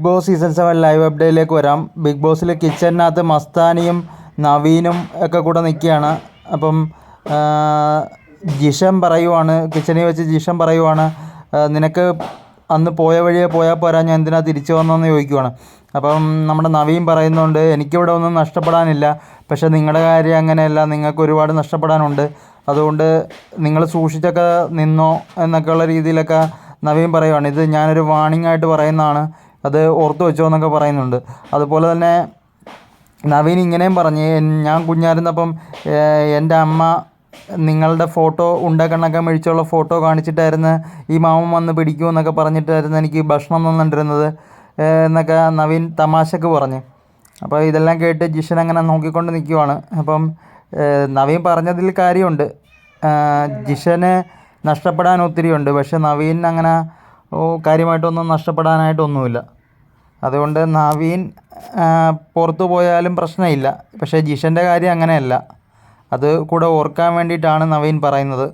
Bigg Boss season seven live അപ്ഡേറ്റിലേക്ക് വരാം. Big ബോസിൽ കിച്ചണിനകത്ത് മസ്താനിയും നവീനും ഒക്കെ കൂടെ നിൽക്കുകയാണ്. അപ്പം ജിഷം പറയുവാണ് കിച്ചണിൽ വെച്ച് ജിഷം പറയുവാണ് നിനക്ക് അന്ന് പോയ വഴിയെ പോയാൽ പോരാ ഞാൻ എന്തിനാ തിരിച്ചു വന്നതെന്ന് ചോദിക്കുവാണ്. അപ്പം നമ്മുടെ നവീൻ പറയുന്നുണ്ട് എനിക്കിവിടെ ഒന്നും നഷ്ടപ്പെടാനില്ല പക്ഷേ നിങ്ങളുടെ കാര്യം അങ്ങനെയല്ല നിങ്ങൾക്ക് ഒരുപാട് നഷ്ടപ്പെടാനുണ്ട്. അതുകൊണ്ട് നിങ്ങൾ സൂക്ഷിച്ചൊക്കെ നിന്നോ എന്നൊക്കെയുള്ള രീതിയിലൊക്കെ നവീൻ പറയുവാണ്. ഇത് ഞാനൊരു വാണിംഗ് ആയിട്ട് പറയുന്നതാണ്. അത് ഓർത്ത് വെച്ചോ എന്നൊക്കെ പറയുന്നുണ്ട്. അതുപോലെ തന്നെ നവീൻ ഇങ്ങനെയും പറഞ്ഞ് ഞാൻ കുഞ്ഞായിരുന്നപ്പം എന്റെ അമ്മ നിങ്ങളുടെ ഫോട്ടോ ഉണ്ടക്കണ്ണൊക്കെ മേടിച്ചുള്ള ഫോട്ടോ കാണിച്ചിട്ടായിരുന്നു ഈ മാമൻ വന്ന് പിടിക്കുമെന്നൊക്കെ പറഞ്ഞിട്ടായിരുന്നു എനിക്ക് ഭക്ഷണം തന്നിട്ടിരുന്നത് എന്നൊക്കെ നവീൻ തമാശക്ക് പറഞ്ഞ്. അപ്പോൾ ഇതെല്ലാം കേട്ട് ജിഷൻ അങ്ങനെ നോക്കിക്കൊണ്ട് നിൽക്കുവാണ് അപ്പം നവീൻ പറഞ്ഞതിൽ കാര്യമുണ്ട്. ജിഷന് നഷ്ടപ്പെടാൻ ഒത്തിരിയുണ്ട്. പക്ഷെ നവീൻ അങ്ങനെ കാര്യമായിട്ടൊന്നും നഷ്ടപ്പെടാനായിട്ടൊന്നുമില്ല. അതുകൊണ്ട് നവീൻ പുറത്തു പോയാലും പ്രശ്നമില്ല. പക്ഷേ ജിഷന്റെ കാര്യം അങ്ങനെയല്ല. അത് കൂടെ ഓർക്കാൻ വേണ്ടിയിട്ടാണ് നവീൻ പറയുന്നത്.